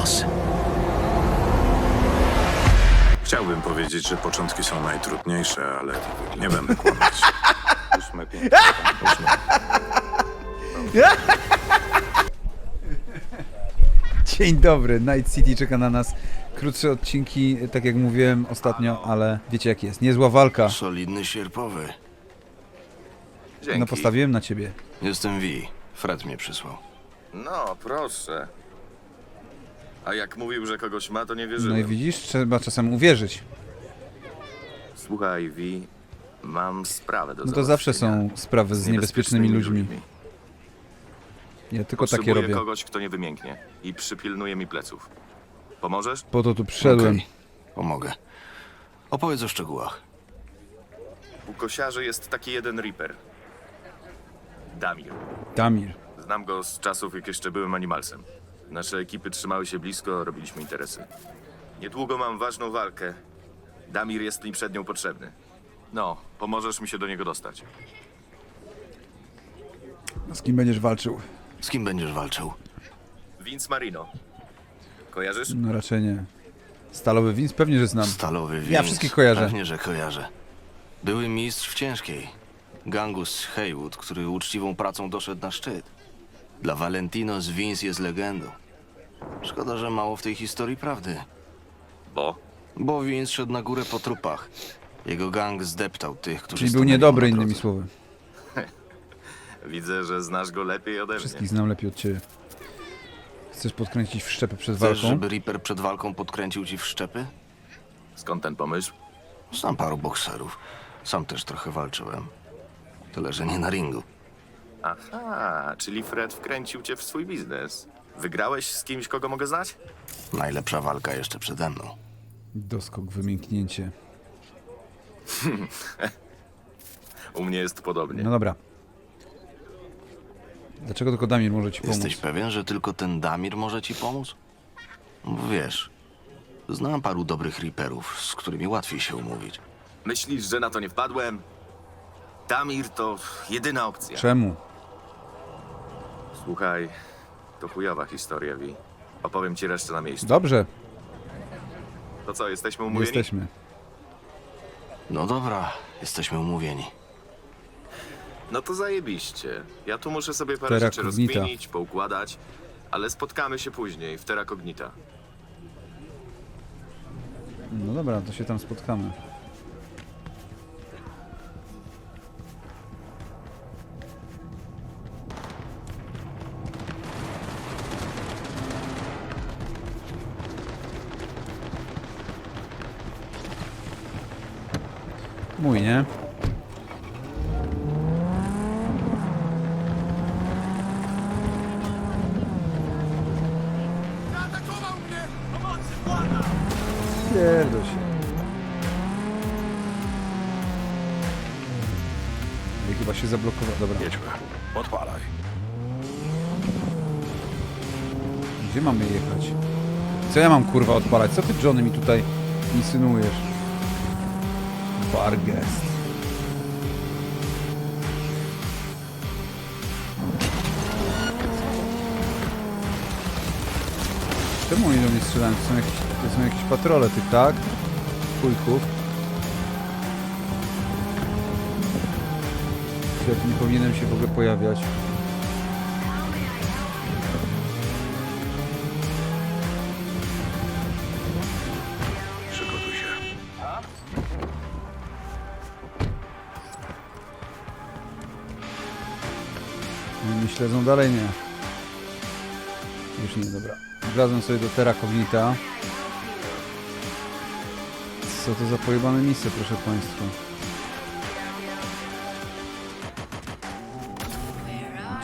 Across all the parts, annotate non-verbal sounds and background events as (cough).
los. Chciałbym powiedzieć, że początki są najtrudniejsze, ale nie będę kłamać. Ósme piętro. Ósme. Dzień dobry, Night City czeka na nas. Krótsze odcinki, tak jak mówiłem ostatnio, ale wiecie jak jest. Niezła walka. Solidny sierpowy. Dzięki. No postawiłem na ciebie. Jestem Vi. Fred mnie przysłał. No, proszę. A jak mówił, że kogoś ma, to nie No wierzyłem. i widzisz, trzeba czasem uwierzyć. Słuchaj, Vi, mam sprawę do No to zawsze są sprawy z niebezpiecznymi ludźmi. Ja tylko takie Potrzebuję robię. kogoś, kto nie wymięknie i przypilnuje mi pleców. Pomożesz? Po to tu przyszedłem. Okej, Pomogę. Opowiedz o szczegółach. U kosiarzy jest taki jeden Reaper. Damir. Damir. Znam go z czasów, jak jeszcze byłem animalsem. Nasze ekipy trzymały się blisko, robiliśmy interesy. Niedługo mam ważną walkę. Damir jest mi przed nią potrzebny. No, pomożesz mi się do niego dostać. Z kim będziesz walczył? Z kim będziesz walczył? Vince Marino. Kojarzysz? No raczej nie. Stalowy Vince? Pewnie, że znam. Stalowy Vince. Ja wszystkich kojarzę. Pewnie, że kojarzę. Były mistrz w ciężkiej. Gangus Haywood, który uczciwą pracą doszedł na szczyt. Dla Valentinos Vince jest legendą. Szkoda, że mało w tej historii prawdy. Bo? Bo Vince szedł na górę po trupach. Jego gang zdeptał tych, którzy Czyli był stanęli niedobry, mu na innymi drodze. słowy. (laughs) Widzę, że znasz go lepiej ode mnie. Wszystkich znam lepiej od ciebie. Chcesz podkręcić w szczepy przed Chcesz, walką? żeby Reaper przed walką podkręcił ci w szczepy? Skąd ten pomysł? Znam paru bokserów. Sam też trochę walczyłem. Tyle, że nie na ringu. Aha, czyli Fred wkręcił cię w swój biznes. Wygrałeś z kimś, kogo mogę znać? Najlepsza walka jeszcze przede mną. Doskok, wymięknięcie. (laughs) U mnie jest podobnie. No dobra. Dlaczego tylko Damir może ci pomóc? Jesteś pewien, że tylko ten Damir może ci pomóc? Bo Wiesz, znam paru dobrych Reaperów, z którymi łatwiej się umówić. Myślisz, że na to nie wpadłem? Damir to jedyna opcja. Czemu? Słuchaj, to chujowa historia, Wi. Opowiem ci resztę na miejscu. Dobrze, To co, jesteśmy umówieni? jesteśmy. No dobra, jesteśmy umówieni. No to zajebiście. Ja tu muszę sobie parę Terra rzeczy Cognita. rozkminić, poukładać, ale spotkamy się później w Terra Cognita. No dobra, to się tam spotkamy. Mój, nie? Pierdol się. I chyba się zablokował. Dobra. Jedźmy. Odpalaj. Gdzie mamy jechać? Co ja mam kurwa odpalać? Co ty Johnny mi tutaj insynuujesz? Bargest. Czemu oni do mnie strzelają? To są jakieś, to są jakieś patrole tych, tak? Ja tu nie powinienem się w ogóle pojawiać. Śledzą dalej? Nie. Już nie, dobra. Wlazłem sobie do Terra Cognita. Co to za pojebane miejsce, proszę Państwa.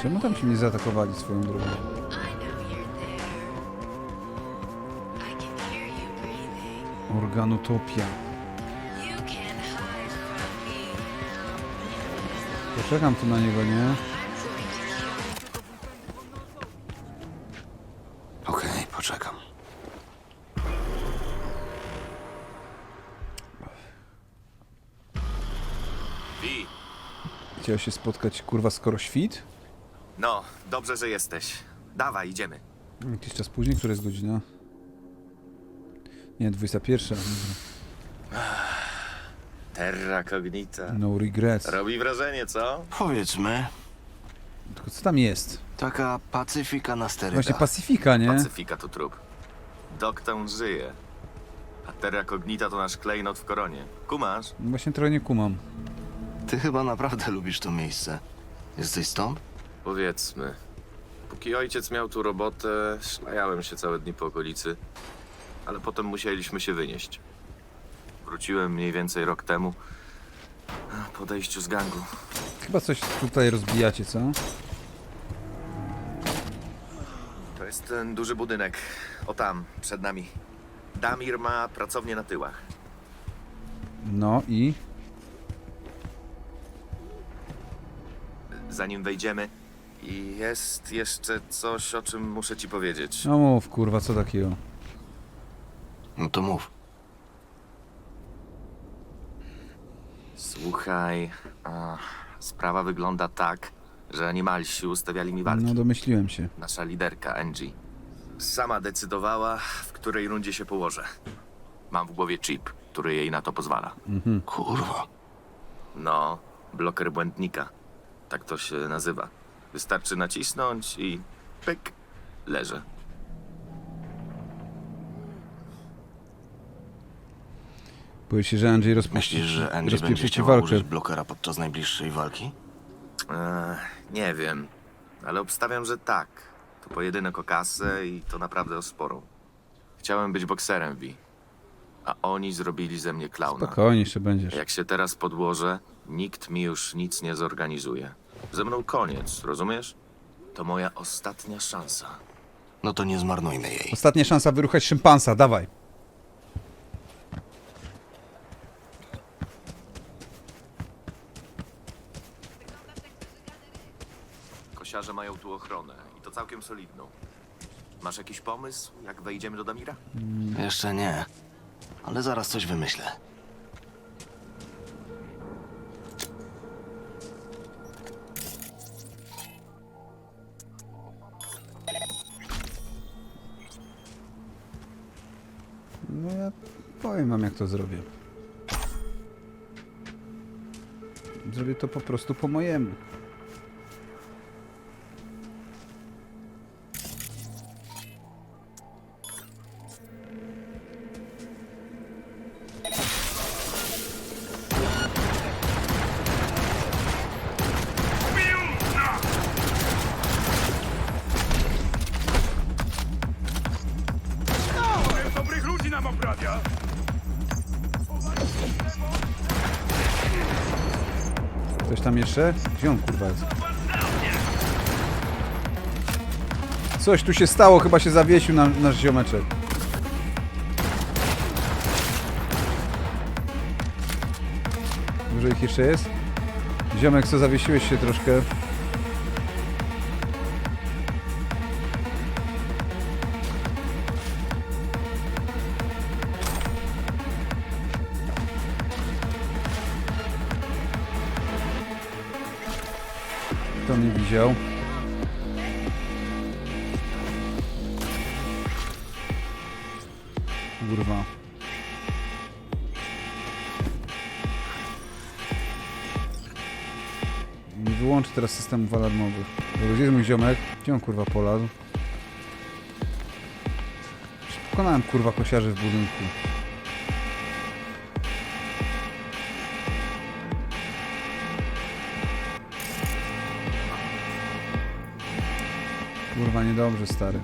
Czemu tam się nie zaatakowali swoją drogą? Organotopia. Poczekam tu na niego, nie? Chciał się spotkać, kurwa, skoro świt? no, dobrze, że jesteś. Dawaj, idziemy. Jakiś czas później, która jest godzina? Nie, 21. Terra cognita. No regrets. Robi wrażenie, co? Powiedzmy, Tylko co tam jest? taka pacyfika na sterydach. Właśnie Pacyfika, nie? Pacyfika to trup. Dogtown żyje. A Terra cognita to nasz klejnot w koronie. Kumasz? No Właśnie trochę nie kumam. Ty chyba naprawdę lubisz to miejsce. Jesteś stąd? Powiedzmy. Póki ojciec miał tu robotę, szlajałem się całe dni po okolicy, ale potem musieliśmy się wynieść. Wróciłem mniej więcej rok temu, po odejściu z gangu. Chyba coś tutaj rozbijacie, co? To jest ten duży budynek. O tam, przed nami. Damir ma pracownię na tyłach. No i... Zanim wejdziemy, i jest jeszcze coś, o czym muszę ci powiedzieć. No mów, kurwa, co takiego? No to mów. Słuchaj, a, sprawa wygląda tak, że animalsi ustawiali mi walki. No domyśliłem się. Nasza liderka, Angie. Sama decydowała, w której rundzie się położę. Mam w głowie chip, który jej na to pozwala. Kurwa. No, bloker błędnika. Tak to się nazywa. Wystarczy nacisnąć i pyk, leżę. Boję się, że Andrzej rozpuści, Myślisz, że Angie rozpieprzy będzie ci chciała walkę. użyć blokera podczas najbliższej walki? Eee, nie wiem, ale obstawiam, że tak. To pojedynek o kasę i to naprawdę o sporą. Chciałem być bokserem, Vi. A oni zrobili ze mnie klauna. Spokojnie, jeszcze będziesz. Jak się teraz podłożę, nikt mi już nic nie zorganizuje. Ze mną koniec, rozumiesz? To moja ostatnia szansa. No to nie zmarnujmy jej. Ostatnia szansa wyruchać szympansa, dawaj. Kosiarze mają tu ochronę i to całkiem solidną. Masz jakiś pomysł, jak wejdziemy do Damira? Jeszcze nie. Ale zaraz coś wymyślę. Powiem wam, jak to zrobię. Zrobię to po prostu po mojemu. Tam jeszcze? Gdzie on kurwa jest? Coś tu się stało, chyba się zawiesił na, nasz ziomeczek. Dużo ich jeszcze jest? Ziomek, co zawiesiłeś się troszkę? Kurwa. Nie wyłączę teraz systemów alarmowych. Dobra, Gdzie jest mój ziomek? Gdzie on kurwa polazł? Pokonałem kurwa kosiarzy w budynku. Kurwa niedobrze stary.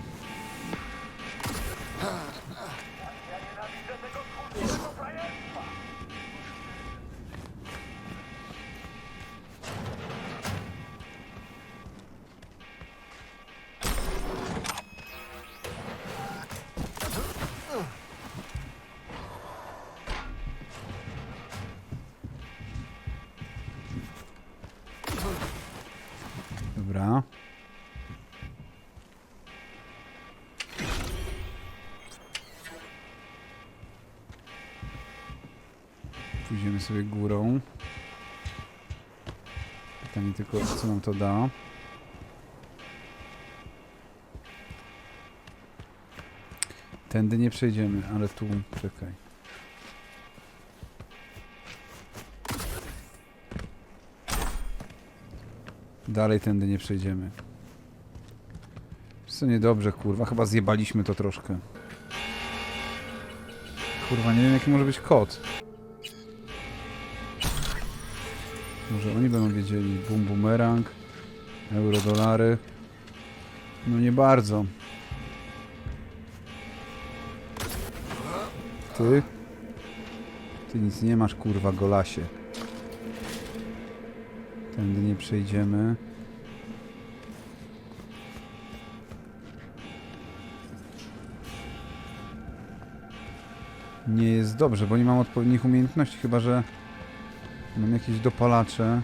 Dobra. Pójdziemy sobie górą. Pytanie tylko, co nam to da. Tędy nie przejdziemy, ale tu, czekaj. Dalej tędy nie przejdziemy. Co niedobrze, kurwa, chyba zjebaliśmy to troszkę. Kurwa, nie wiem jaki może być kod. Może oni będą wiedzieli. Boom, boomerang. Euro, dolary. No nie bardzo. Ty? Ty nic nie masz, kurwa, golasie. Tędy nie przejdziemy. Nie jest dobrze, bo nie mam odpowiednich umiejętności, chyba że mam jakieś dopalacze.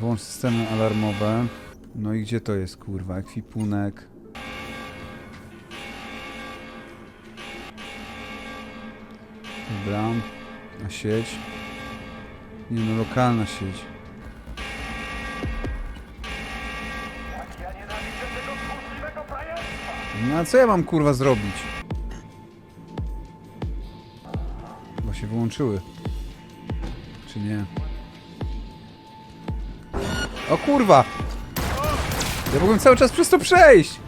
Włącz systemy alarmowe. No i gdzie to jest, kurwa? Ekwipunek. Dobra. A sieć? Nie no, lokalna sieć. No a co ja mam kurwa zrobić? Bo się wyłączyły. Czy nie? O kurwa! Ja mogłem cały czas przez to przejść!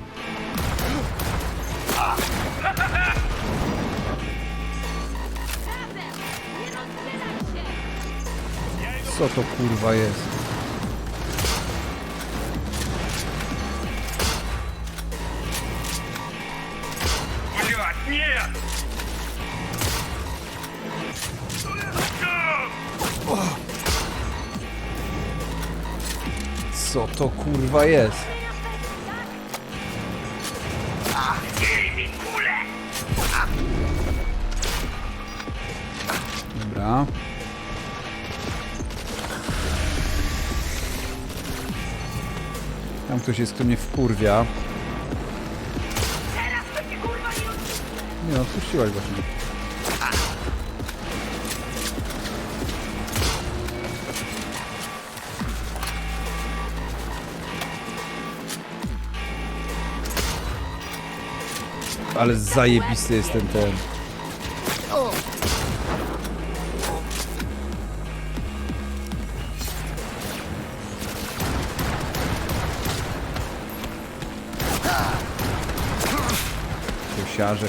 Co to kurwa jest? Блядь, нет! Co to kurwa jest? Tam ktoś jest, kto mnie wkurwia. Nie, odpuściłaś właśnie. Ale zajebisty jest ten ten. Dobra,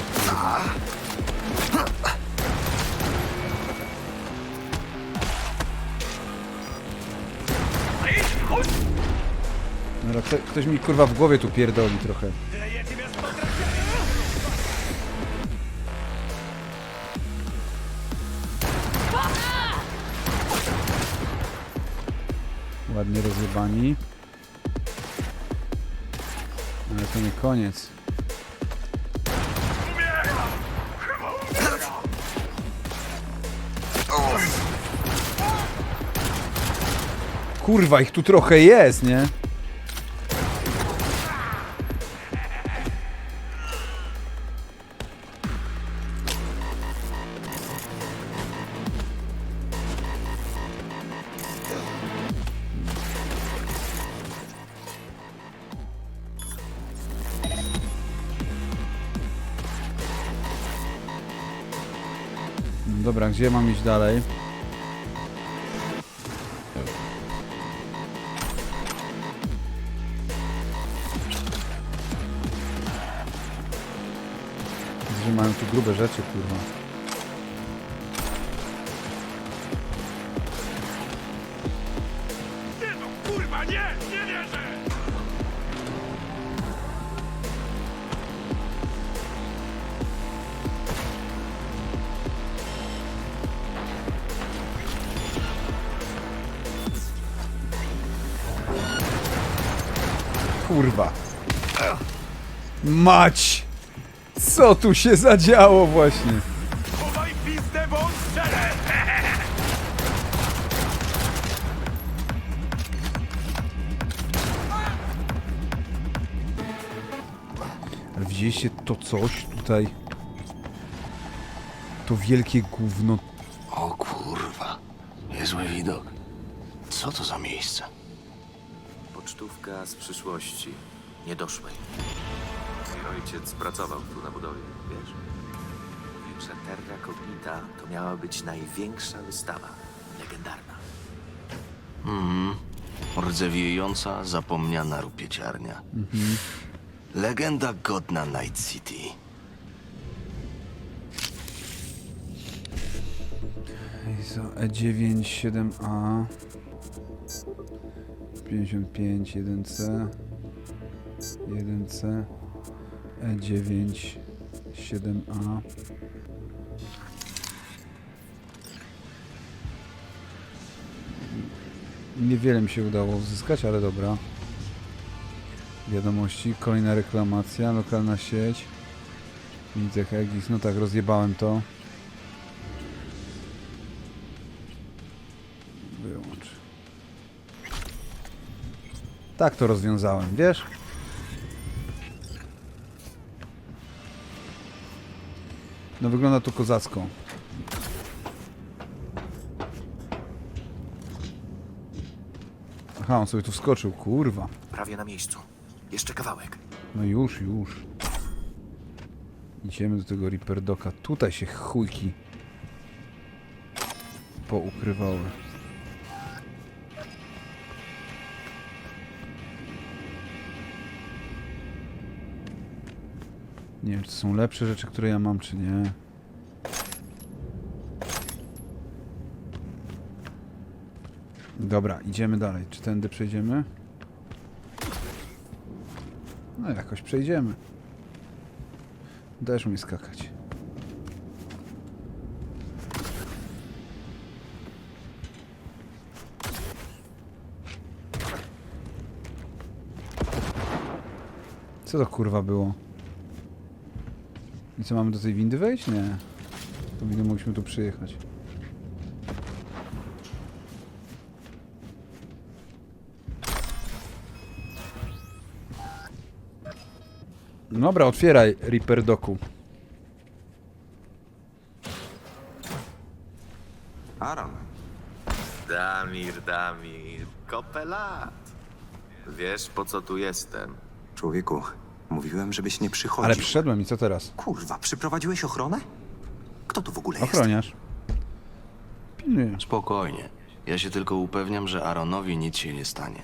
kto, ktoś mi kurwa w głowie tu pierdoli trochę. Ładnie rozjebani. Ale to nie koniec. Kurwa, ich tu trochę jest, nie? Dobra, gdzie mam iść dalej? Że mają tu grube rzeczy, kurwa. Nie no, kurwa, nie! Nie wierzę! Kurwa. Mać! Co tu się zadziało właśnie? Chowaj pizdę, bo strzelę! Ale widzieliście to coś tutaj? To wielkie gówno. O kurwa. Niezły widok. Co to za miejsce? Pocztówka z przyszłości. niedoszłej. Ojciec pracował tu na budowie, wiesz? Mówił, że Terra Cognita to miała być największa wystawa. Legendarna. Rdzewiejąca, zapomniana rupieciarnia. Legenda godna Night City. ISO E9 7A 55 1C 1C E9 7A Niewiele mi się udało uzyskać, ale dobra. Wiadomości, kolejna reklamacja, lokalna sieć. Widzę Hegis, no tak, rozjebałem to. Wyłącz. Tak to rozwiązałem, wiesz? No wygląda to kozacko. Aha, on sobie tu wskoczył, kurwa. Prawie na miejscu. Jeszcze kawałek. No już, już. Idziemy do tego Reaper Doka. Tutaj się chujki poukrywały. Nie wiem, czy są lepsze rzeczy, które ja mam, czy nie. Dobra, idziemy dalej. Czy tędy przejdziemy? No jakoś przejdziemy. Dajesz mi skakać. Co to kurwa było? Co, mamy do tej windy wejść? Nie. To windy mogliśmy tu przyjechać. Dobra, otwieraj Reaper Doku. Aaron, Damir, Damir, kopę lat. Wiesz, po co tu jestem? człowieku, mówiłem, żebyś nie przychodził. Ale przyszedłem i co teraz? Kurwa, przyprowadziłeś ochronę? Kto tu w ogóle jest? Ochroniarz. Spokojnie. Ja się tylko upewniam, że Aaronowi nic się nie stanie.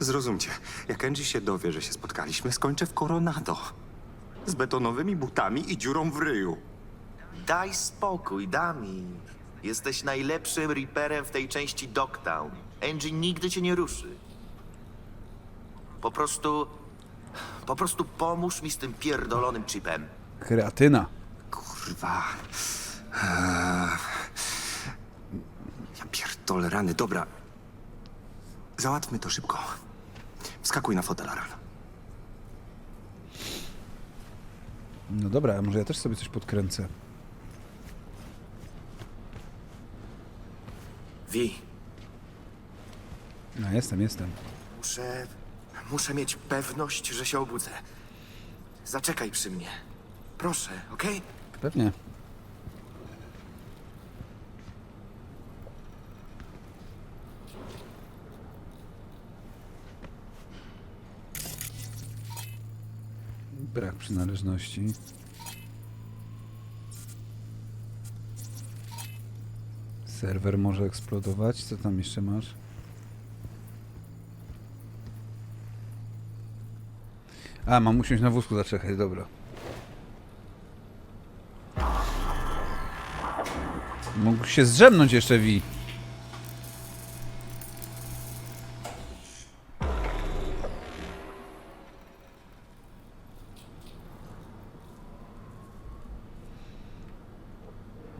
Zrozumcie, jak Angie się dowie, że się spotkaliśmy, skończę w Coronado. Z betonowymi butami i dziurą w ryju. Daj spokój, Damir. Jesteś najlepszym Reaperem w tej części Dogtown. Angie nigdy cię nie ruszy. Po prostu... Po prostu pomóż mi z tym pierdolonym chipem. Kreatyna. Kurwa. Eee. Ja pierdolę rany, dobra. Załatwmy to szybko. Wskakuj na fotel, Aaron. No dobra, a może ja też sobie coś podkręcę. Wi, No jestem, jestem. muszę... Muszę mieć pewność, że się obudzę. Zaczekaj przy mnie. Proszę, okej? Pewnie. Brak przynależności. Serwer może eksplodować. Co tam jeszcze masz? A, mam usiąść na wózku zaczekać, dobra. Mógł się zdrzemnąć jeszcze Wi.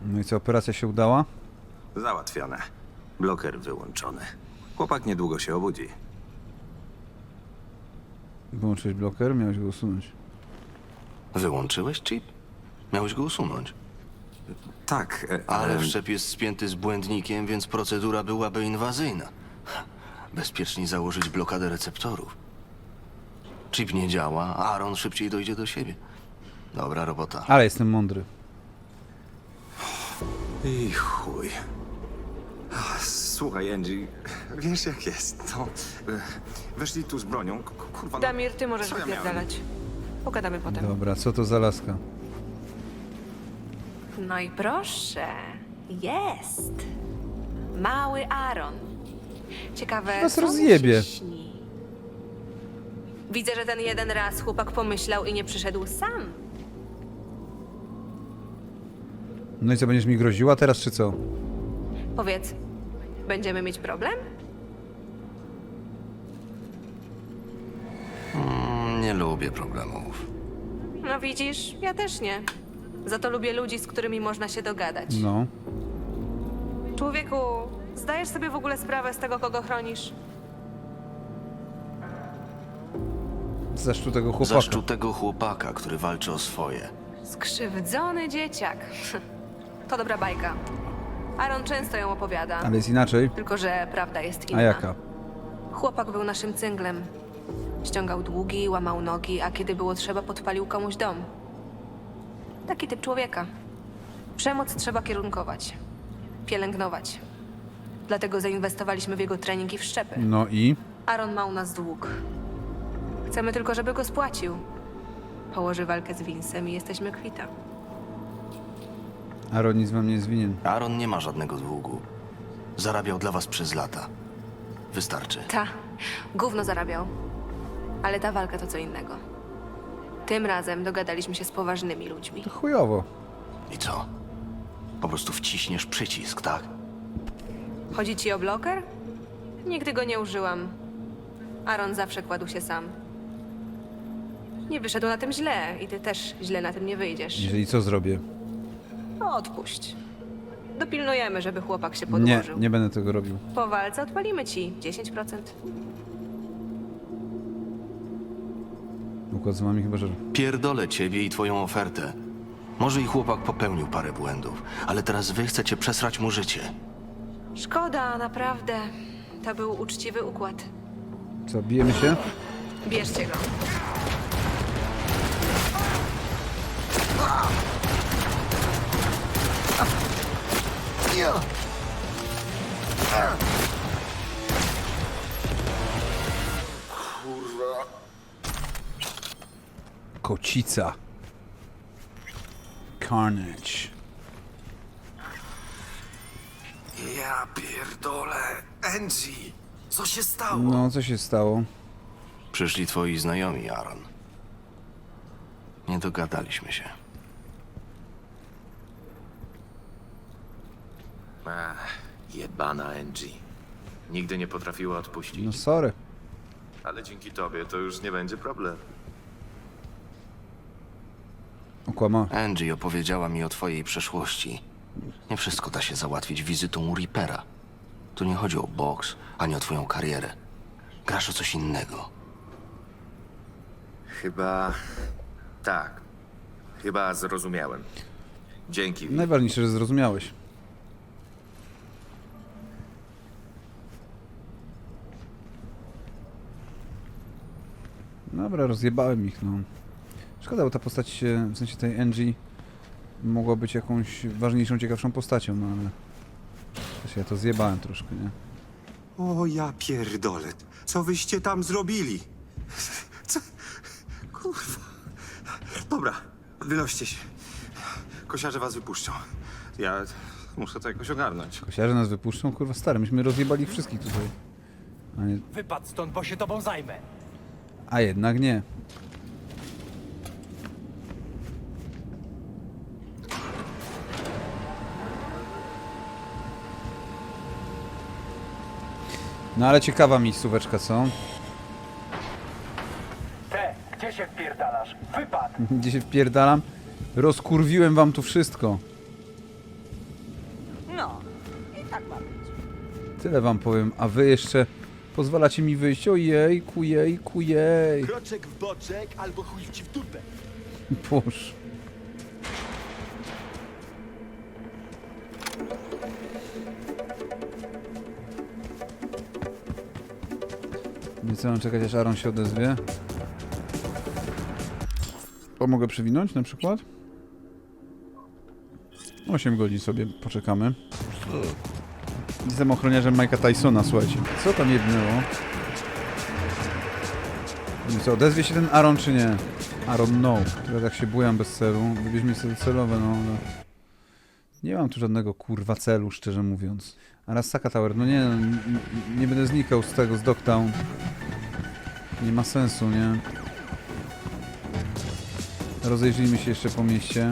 No i co, operacja się udała? Załatwione. Bloker wyłączony. Chłopak niedługo się obudzi. Wyłączyłeś bloker, miałeś go usunąć. Wyłączyłeś chip? Miałeś go usunąć. Tak, e, Ale wszczep jest spięty z błędnikiem, więc procedura byłaby inwazyjna. Bezpieczniej założyć blokadę receptorów. Chip nie działa, a Aaron szybciej dojdzie do siebie. Dobra robota. Ale jestem mądry. I chuj. Słuchaj, Angie, wiesz jak jest, no. e, Weszli tu z bronią, k- kurwa, no, Damir, ty możesz co ja miałem? wypierdalać. Pogadamy potem. Dobra, co to za laska? No i proszę. Jest. Mały Aaron. Ciekawe, Was co mu rozjebie. się śni? Widzę, że ten jeden raz chłopak pomyślał i nie przyszedł sam. No i co, będziesz mi groziła teraz, czy co? Powiedz, będziemy mieć problem? Mm, Nie lubię problemów. No widzisz, ja też nie. Za to lubię ludzi, z którymi można się dogadać. No. Człowieku, zdajesz sobie w ogóle sprawę z tego, kogo chronisz? Zaszczu tego chłopaka. Zaszczutego chłopaka, który walczy o swoje. Skrzywdzony dzieciak. (laughs) To dobra bajka. Aaron często ją opowiada. Ale jest inaczej. Tylko, że prawda jest inna. A jaka? Chłopak był naszym cynglem. Ściągał długi, łamał nogi, a kiedy było trzeba, podpalił komuś dom. Taki typ człowieka. Przemoc trzeba kierunkować. Pielęgnować. Dlatego zainwestowaliśmy w jego trening i w szczepy. No i? Aaron ma u nas dług. Chcemy tylko, żeby go spłacił. Położy walkę z Vincem i jesteśmy kwita. Aaron nic wam nie jest winien. Aaron nie ma żadnego długu. Zarabiał dla was przez lata. Wystarczy. Ta, gówno zarabiał. Ale ta walka to co innego. Tym razem dogadaliśmy się z poważnymi ludźmi. To chujowo. I co? Po prostu wciśniesz przycisk, tak? Chodzi ci o bloker? Nigdy go nie użyłam. Aaron zawsze kładł się sam. Nie wyszedł na tym źle i ty też źle na tym nie wyjdziesz. Jeżeli co zrobię? No, odpuść. Dopilnujemy, żeby chłopak się Nie, podłożył. nie będę tego robił. Po walce odpalimy ci 10%. Układ z wami chyba, że... Pierdolę ciebie i twoją ofertę. Może i chłopak popełnił parę błędów, ale teraz wy chcecie przesrać mu życie. Szkoda, naprawdę. To był uczciwy układ. Co, bijemy się? Bierzcie go. Kocica. Carnage. Ja pierdolę. Angie, co się stało? No, co się stało? Przyszli twoi znajomi, Aaron. Nie dogadaliśmy się. Ach, jebana Angie. Nigdy nie potrafiła odpuścić. No sorry. Ale dzięki tobie to już nie będzie problem. Okłama. Angie opowiedziała mi o twojej przeszłości. Nie wszystko da się załatwić wizytą u Reapera. Tu nie chodzi o boks, ani o twoją karierę. Grasz o coś innego. Chyba... Tak. Chyba zrozumiałem. Dzięki. Najważniejsze, że zrozumiałeś. Dobra, rozjebałem ich, no. Szkoda, bo ta postać, się- w sensie tej Angie, mogła być jakąś ważniejszą, ciekawszą postacią, no ale... Też ja to zjebałem troszkę, nie? O ja pierdolę, co wyście tam zrobili? Co? Kurwa. Dobra, wynoście się. Kosiarze was wypuszczą. Ja muszę to jakoś ogarnąć. Kosiarze nas wypuszczą? Kurwa, stary, myśmy rozjebali ich wszystkich tutaj. A, nie, Wypadł stąd, bo się tobą zajmę. A jednak nie. No ale ciekawa miejscóweczka, co? Te, gdzie się wpierdalasz? Wypadł! (laughs) Gdzie się wpierdalam? Rozkurwiłem wam tu wszystko. No, i tak ma być. Tyle wam powiem, a wy jeszcze pozwalacie mi wyjść. Ojejku, jejku, jej. Kroczek w boczek albo chuj ci w dupę. Boż. Nie mam czekać, aż Aaron się odezwie. Pomogę przewinąć na przykład? 8 godzin sobie poczekamy. Jestem ochroniarzem Mike'a Tysona, słuchajcie. Co tam jednęło? Co, odezwie się ten Aaron czy nie? Aaron no. Teraz jak się bujam bez celu. Wybierzmy sobie celowe, no ale... Nie mam tu żadnego kurwa celu, szczerze mówiąc. Arasaka Tower, no nie, nie będę znikał z tego, z Dogtown. Nie ma sensu, nie? Rozejrzyjmy się jeszcze po mieście.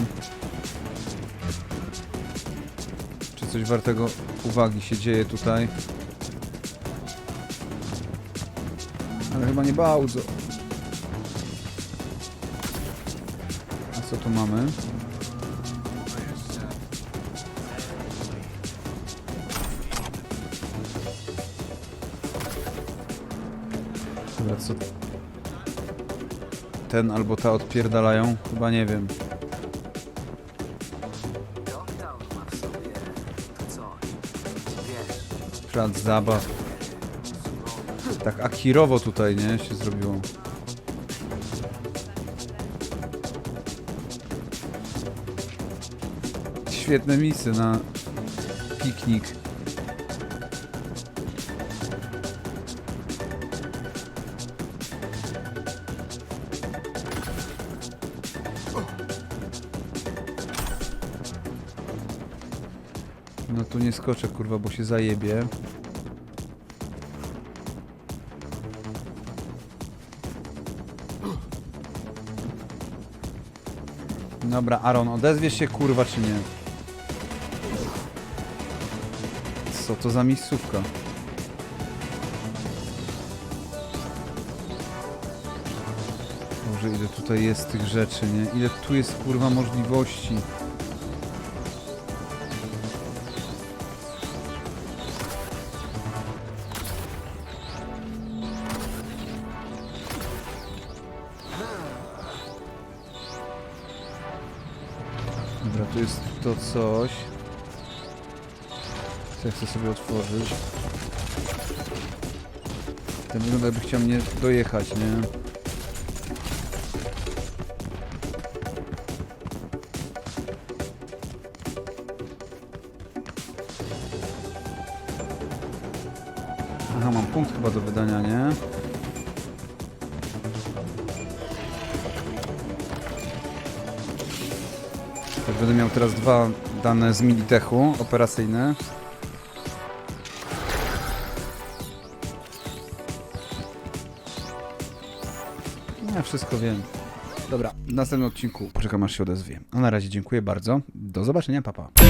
Coś wartego uwagi się dzieje tutaj? Ale chyba nie bardzo. A co tu mamy? Dobra, co... Ten albo ta odpierdalają? Chyba nie wiem. Plac zabaw. Tak akirowo tutaj, nie? Się zrobiło. Świetne miejsce na piknik. No tu nie skoczę, kurwa, bo się zajebie. Dobra, Aaron, odezwiesz się, kurwa, czy nie? Co to za miejscówka? Boże, ile tutaj jest tych rzeczy, nie? Ile tu jest, kurwa, możliwości. Dobra, tu jest to coś. Co ja chcę sobie otworzyć. Ten wygląda jakby chciał mnie dojechać, nie? Aha, mam punkt chyba do wydania, nie? Teraz dwa dane z Militechu operacyjne. Ja wszystko wiem. Dobra, w następnym odcinku poczekam aż się odezwie. A na razie dziękuję bardzo. Do zobaczenia, papa. Pa.